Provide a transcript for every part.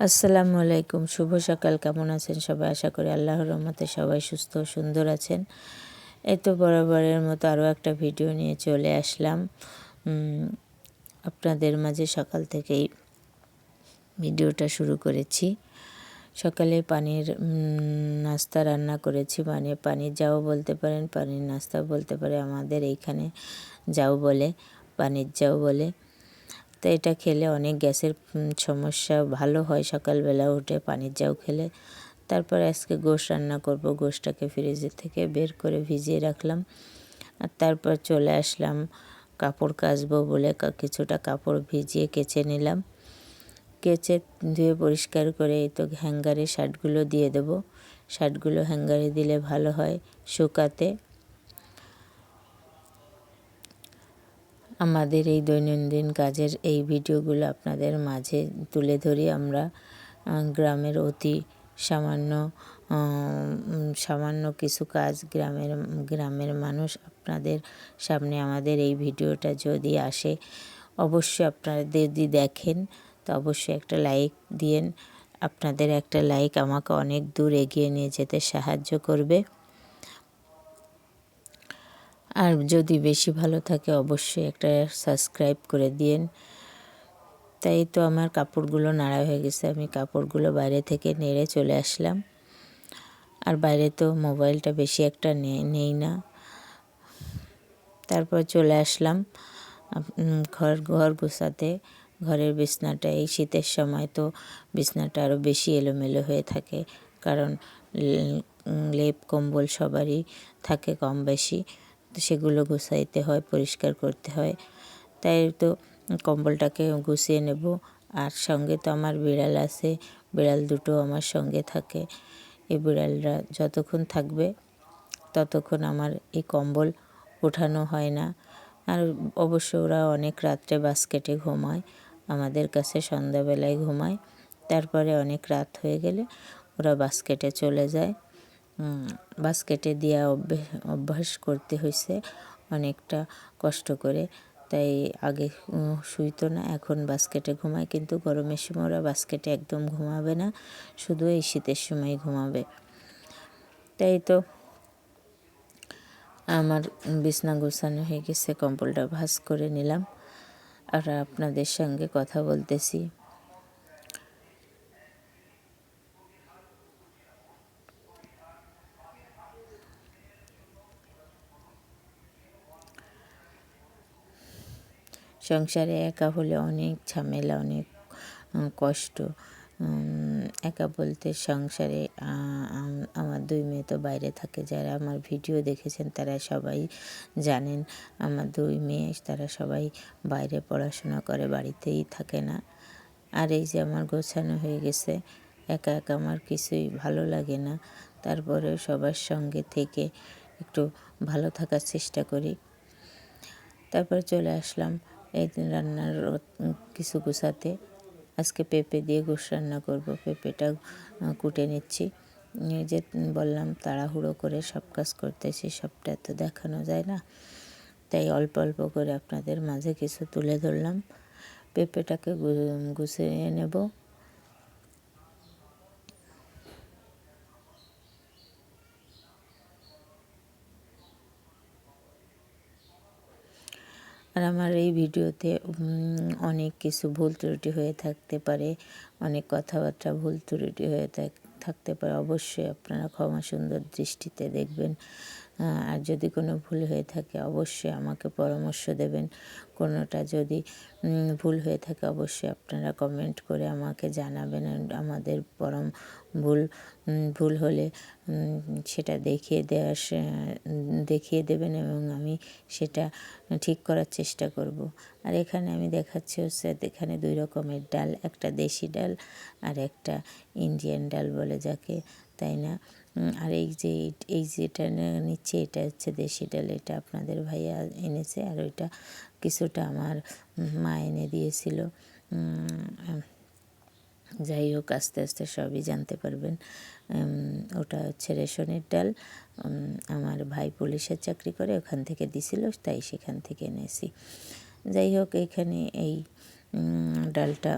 আসসালামু আলাইকুম, শুভ সকাল। কেমন আছেন সবাই? আশা করি আল্লাহর রহমতে সবাই সুস্থ ও সুন্দর আছেন। এই তো বরাবরের মতো আরও একটা ভিডিও নিয়ে চলে আসলাম। আপনাদের মাঝে সকাল থেকেই ভিডিওটা শুরু করেছি। সকালে পানির নাস্তা রান্না করেছি। মানে পানির যাও বলতে পারেন, পানির নাস্তা বলতে পারে আমাদের এইখানে যাও বলে, পানির যাও বলে। তো এটা খেলে অনেক গ্যাসের সমস্যা ভালো হয় সকালবেলা উঠে পানির যাও খেলে। তারপর আজকে গোশ রান্না করব, গোশটাকে ফ্রিজের থেকে বের করে ভিজিয়ে রাখলাম। আর তারপর চলে আসলাম, কাপড় কাচবো বলে কিছুটা কাপড় ভিজিয়ে কেচে নিলাম। কেচে ধুয়ে পরিষ্কার করে এই তো হ্যাঙ্গারে শার্টগুলো দিয়ে দেবো। শার্টগুলো হ্যাঙ্গারে দিলে ভালো হয় শুকাতে। আমাদের এই দৈনন্দিন কাজের এই ভিডিওগুলো আপনাদের মাঝে তুলে ধরি। আমরা গ্রামের অতি সামান্য সামান্য কিছু কাজ গ্রামের গ্রামের মানুষ আপনাদের সামনে আমাদের এই ভিডিওটা যদি আসে, অবশ্যই আপনাদের যদি দেখেন, তো অবশ্যই একটা লাইক দিয়েন। আপনাদের একটা লাইক আমাকে অনেক দূর এগিয়ে নিয়ে যেতে সাহায্য করবে। আর যদি বেশি ভালো থাকে অবশ্যই একটা সাবস্ক্রাইব করে দিন তাই তো আমার কাপড়গুলো নাড়া হয়ে গেছে, আমি কাপড়গুলো বাইরে থেকে নেড়ে চলে আসলাম। আর বাইরে তো মোবাইলটা বেশি একটা নেই না। তারপর চলে আসলাম ঘর ঘর গোছাতে। ঘরের বিছনাটা এই শীতের সময় তো বিছনাটা আরও বেশি এলোমেলো হয়ে থাকে। কারণ লেপ, কম্বল সবারই থাকে কম বেশি। সেগুলো গুছাইতে হয়, পরিষ্কার করতে হয়। তাই তো কম্বলটাকে গুছিয়ে নেব। আর সঙ্গে তো আমার বিড়াল আছে, বিড়াল দুটো আমার সঙ্গে থাকে। এই বিড়ালরা যতক্ষণ থাকবে, ততক্ষণ আমার এই কম্বল ওঠানো হয় না। আর অবশ্য ওরা অনেক রাত্রে বাস্কেটে ঘুমায়, আমাদের কাছে সন্ধ্যাবেলায় ঘুমায়। তারপরে অনেক রাত হয়ে গেলে ওরা বাস্কেটে চলে যায়। বাস্কেটে দেওয়া অভ্যাস করতে হয়েছে অনেকটা কষ্ট করে। তাই আগে শুইতো না, এখন বাস্কেটে ঘুমায় কিন্তু গরমের সময় ওরা বাস্কেটে একদম ঘুমাবে না, শুধু এই শীতের সময় ঘুমাবে। তাই তো আমার বিছনা গোছানো হয়ে গেছে, কম্বলটা ভাস করে নিলাম। আর আপনাদের সঙ্গে কথা বলতেছি। সংসারে একা হলে অনেক ঝামেলা, অনেক কষ্ট। একা বলতে সংসারে আমার দুই মেয়ে তো বাইরে থাকে, যারা আমার ভিডিও দেখেছেন তারা সবাই জানেন। আমার দুই মেয়ে, তারা সবাই বাইরে পড়াশোনা করে, বাড়িতেই থাকে না। আর এই যে আমার গোছানো হয়ে গেছে, একা একা আমার কিছুই ভালো লাগে না। তারপরে সবার সঙ্গে থেকে একটু ভালো থাকার চেষ্টা করি। তারপর চলে আসলাম। এই রান্নার কিছু গুছাতে আজকে পেঁপে দিয়ে গোস রান্না করব। পেঁপেটা কুটে নিচ্ছি। যে বললাম তাড়াহুড়ো করে সব কাজ করতেছি, সবটা তো দেখানো যায় না। তাই অল্প অল্প করে আপনাদের মাঝে কিছু তুলে ধরলাম। পেঁপেটাকে গুছিয়ে নেব। আর আমার এই ভিডিওতে অনেক কিছু ভুল ত্রুটি হয়ে থাকতে পারে, অনেক কথাবার্তা ভুল ত্রুটি হয়ে থাকতে পারে, অবশ্যই আপনারা ক্ষমা সুন্দর দৃষ্টিতে দেখবেন। আর যদি কোনো ভুল হয়ে থাকে অবশ্যই আমাকে পরামর্শ দেবেন। কোনোটা যদি ভুল হয়ে থাকে অবশ্যই আপনারা কমেন্ট করে আমাকে জানাবেন আমাদের পরম ভুল ভুল হলে সেটা দেখিয়ে দেওয়ার দেখিয়ে দেবেন এবং আমি সেটা ঠিক করার চেষ্টা করব। আর এখানে আমি দেখাচ্ছি হচ্ছে, এখানে দুই রকমের ডাল, একটা দেশি ডাল আর একটা ইন্ডিয়ান ডাল বলে যাকে, তাই না? আর এই যে, এই যেটা নিচ্ছে, এটা হচ্ছে দেশি ডাল, এটা আপনাদের ভাইয়া এনেছে, আর ওইটা কিছুটা আমার মা এনে দিয়েছিল। যাই হোক, আস্তে আস্তে সবই জানতে পারবেন। ওটা হচ্ছে রেশনের ডাল। আমার ভাই পুলিশের চাকরি করে, ওখান থেকে দিছিল, তাই সেখান থেকে এনেছি। যাই হোক, এখানে এই ডালটা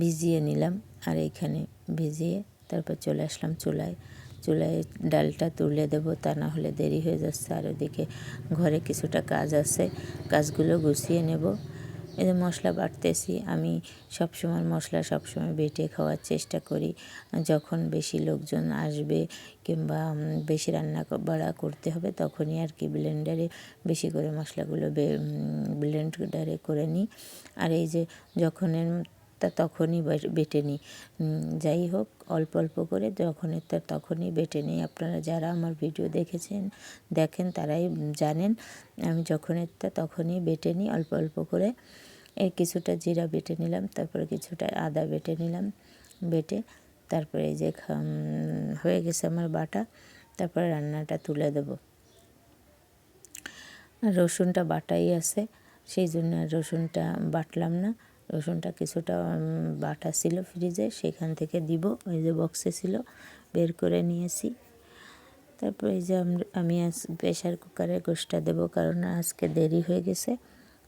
ভিজিয়ে নিলাম, আর এইখানে ভিজিয়ে তারপর চলে আসলাম চুলায়। চুলায় ডালটা তুলে দেবো, তা না হলে দেরি হয়ে যাচ্ছে। আর ওদিকে ঘরে কিছুটা কাজ আছে, কাজগুলো গুছিয়ে নেব। এই যে মশলা বাটতেছি আমি সবসময় মশলা সবসময় বেটে খাওয়ার চেষ্টা করি। যখন বেশি লোকজন আসবে কিংবা বেশি রান্না বাড়া করতে হবে, তখনই আর কি ব্লেন্ডারে বেশি করে মশলাগুলো ব্লেন্ডারে করে নিই। আর এই যে যখন তা তখনই বেটে নিই। যাই হোক, অল্প অল্প করে যখনের তা তখনই বেটে নিই। আপনারা যারা আমার ভিডিও দেখেছেন, দেখেন, তারাই জানেন, আমি যখনের তা তখনই বেটে নিই, অল্প অল্প করে এই কিছুটা জিরা বেটে নিলাম, তারপরে কিছুটা আদা বেটে নিলাম, বেটে তারপরে এই যে হয়ে গেছে আমার বাটা, তারপরে রান্নাটা তুলে দেবো। রসুনটা বাটাই আছে, সেই জন্য রসুনটা বাটলাম না। রসুনটা কিছুটা বাটা ছিল ফ্রিজে, সেখান থেকে দিব। ওই যে বক্সে ছিল, বের করে নিয়েছি। তারপর এই যে আমি আজ প্রেশার কুকারে গোষ্ঠটা দেবো, কারণ আজকে দেরি হয়ে গেছে।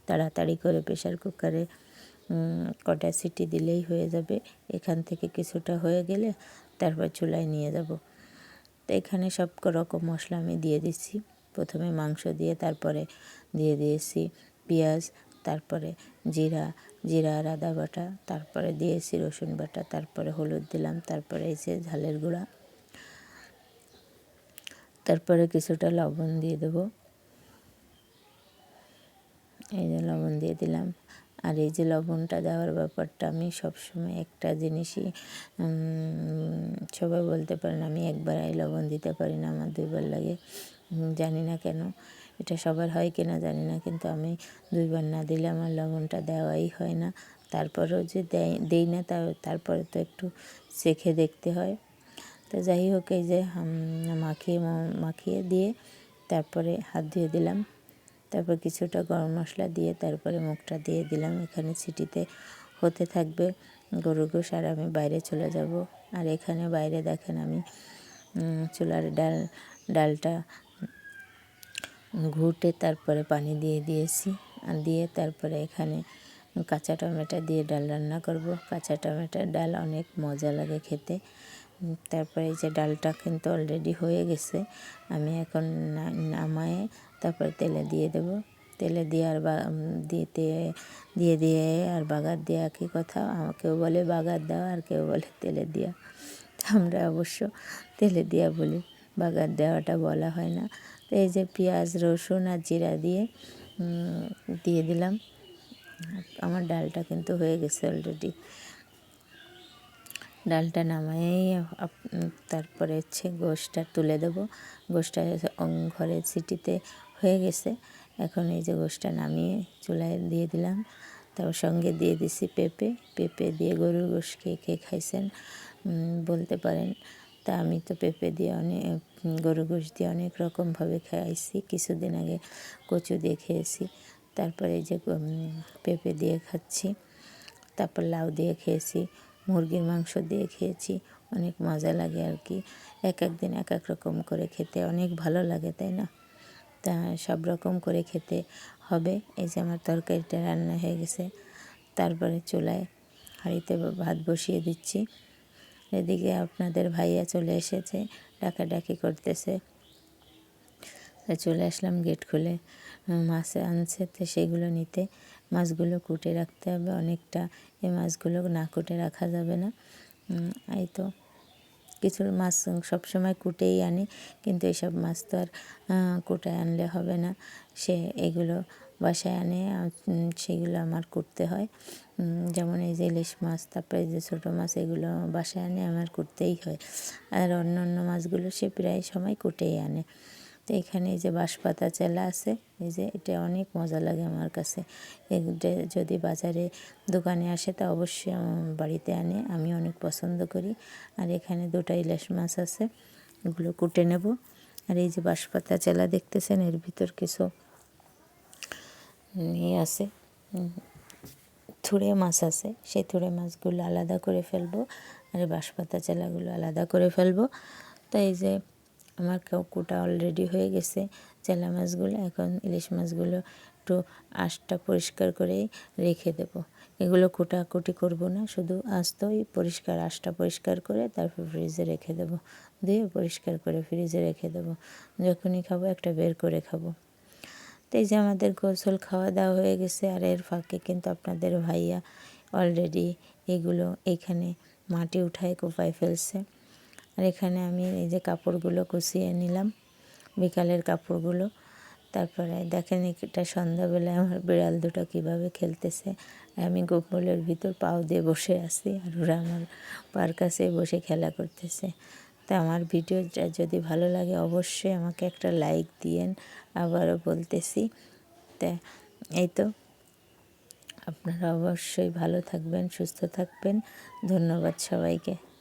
তাড়াতাড়ি করে প্রেশার কুকারে কটা সিটি দিলেই হয়ে যাবে। এখান থেকে কিছুটা হয়ে গেলে তারপর চুলায় নিয়ে যাব। তো এখানে সব রকম মশলা আমি দিয়ে দিচ্ছি। প্রথমে মাংস দিয়ে, তারপরে দিয়ে দিয়েছি পেঁয়াজ তারপরে জিরা জিরা, আদা বাটা, তারপরে দিয়েছি রসুন বাটা, তারপরে হলুদ দিলাম, তারপরে যে ঝালের গুঁড়া। তারপরে কিছুটা লবণ দিয়ে দেবো। এই যে লবণ দিয়ে দিলাম। আর এই যে লবণটা দেওয়ার ব্যাপারটা আমি সবসময় একটা জিনিসই সবাই বলতে পারেন আমি একবার এই লবণ দিতে পারি না, আমার দুইবার লাগে। জানি না কেন। এটা সবার হয় কিনা জানি না, কিন্তু আমি দুইবার না দিলে আমার লবণটা দেওয়াই হয় না। তারপরেও যে দেয়, দেই না তারপরে তো একটু চেখে দেখতে হয়। তো যাই হোক, এই যে মাখিয়ে মাখিয়ে দিয়ে তারপরে হাত ধুয়ে দিলাম। তারপর কিছুটা গরম মশলা দিয়ে তারপরে মুখটা দিয়ে দিলাম। এখানে সিটিতে হতে থাকবে গরু গোশ, আর আমি বাইরে চলে যাব। আর এখানে বাইরে দেখেন আমি চুলার ডাল, ডালটা ঘুটে তারপরে পানি দিয়ে দিয়েছি। আর দিয়ে তারপরে এখানে কাঁচা টমেটো দিয়ে ডাল রান্না করব। কাঁচা টমেটোর ডাল অনেক মজা লাগে খেতে। তারপরে এই যে ডালটা কিন্তু অলরেডি হয়ে গেছে। আমি এখন নামায়ে তারপরে তেলে দিয়ে দেব। তেলে দিয়ে আর বা দিতে দিয়ে দিয়ে আর বাগার দেওয়া কি কথা? কেউ বলে বাগার দেওয়া আর কেউ বলে তেলে দেওয়া আমরা অবশ্য তেলে দেওয়া বলি। বাগার দেওয়াটা বলা হয় না। তো এই যে পেঁয়াজ, রসুন আর জিরা দিয়ে দিয়ে দিলাম। আমার ডালটা কিন্তু হয়ে গেছে অলরেডি ডালটা নামাই তারপরে হচ্ছে গোশটা তুলে দেবো। গোশটা ঘরের সিটিতে হয়ে গেছে। এখন এই যে গোশটা নামিয়ে চুলায় দিয়ে দিলাম। তারপর সঙ্গে দিয়ে দিছি পেঁপে। পেঁপে দিয়ে গরুর গোশ খেয়ে কে খাইছেন বলতে পারেন। তা আমি তো পেঁপে দিয়ে অনেক গরু গোশ দিয়ে অনেক রকমভাবে খাইছি। কিছুদিন আগে কচু দিয়ে খেয়েছি, তারপরে যে পেঁপে দিয়ে খাচ্ছি, তারপর লাউ দিয়ে খেয়েছি, মুরগির মাংস দিয়ে খেয়েছি, অনেক মজা লাগে আর কি। এক এক দিন এক এক রকম করে খেতে অনেক ভালো লাগে, তাই না? তা সব রকম করে খেতে হবে। এই যে আমার তরকারিটা রান্না হয়ে গেছে, তারপরে চুলায় হাঁড়িতে ভাত বসিয়ে দিচ্ছি। এদিকে আপনাদের ভাইয়া চলে এসেছে ডাকাডাকি করতেছে। চলে আসলাম গেট খুলে। মাছ আনছে তো সেগুলো নিতে। মাছগুলো কুটে রাখতে হবে। অনেকটা এই মাছগুলো না কুটে রাখা যাবে না। এই তো কিছু মাছ সবসময় কুটেই আনি। কিন্তু এইসব মাছ তো আর কুটে আনলে হবে না। সে এগুলো বাসায় আনে সেগুলো আমার করতে হয়। যেমন এই যে ইলিশ মাছ, তারপরে যে ছোটো মাছ, এগুলো বাসায় আনে, আমার করতেই হয়। আর অন্য অন্য মাছগুলো সে প্রায় সময় কুটেই আনে। তো এখানে এই যে বাঁশপাতা চেলা আছে, এই যে এটা অনেক মজা লাগে আমার কাছে। এটা যদি বাজারে দোকানে আসে, তা অবশ্যই বাড়িতে আনে, আমি অনেক পছন্দ করি। আর এখানে দুটা ইলিশ মাছ আছে, এগুলো কুটে নেব। আর এই যে বাঁশপাতা চেলা দেখতেছেন, এর ভিতর কিছু ইয়ে আসে। থুড়ে মাছ আছে, সেই থুড়ে মাছগুলো আলাদা করে ফেলব আর বাঁশপাতা চেলাগুলো আলাদা করে ফেলব। তো এই যে আমার কুটা অলরেডি হয়ে গেছে, চেলা মাছগুলো, এখন ইলিশ মাছগুলো একটু আঁশটা পরিষ্কার করেই রেখে দেবো। এগুলো কোটাকুটি করব না, শুধু আস্তই পরিষ্কার, আঁশটা পরিষ্কার করে তারপর ফ্রিজে রেখে দেবো। ধুয়ে পরিষ্কার করে ফ্রিজে রেখে দেবো। যখনই খাব একটা বের করে খাব। তো এই যে আমাদের গোসল খাওয়া দাওয়া হয়ে গেছে, আর এর ফাঁকে কিন্তু আপনাদের ভাইয়া অলরেডি এগুলো এখানে মাটি উঠায় কোপায় ফেলছে। আর এখানে আমি এই যে কাপড়গুলো কুচিয়ে নিলাম, বিকালের কাপড়গুলো। তারপরে দেখেন এটা সন্ধ্যাবেলায় আমার বিড়াল দুটো কীভাবে খেলতেছে। আমি গোপলের ভিতর পাও দিয়ে বসে আছি, আর ওরা আমার পার কাছে বসে খেলা করতেছে। তা আমার ভিডিওটা যদি ভালো লাগে অবশ্যই আমাকে একটা লাইক দিয়েন। আবারও বলতেছি, তা, এই তো। আপনারা অবশ্যই ভালো থাকবেন, সুস্থ থাকবেন। ধন্যবাদ সবাইকে।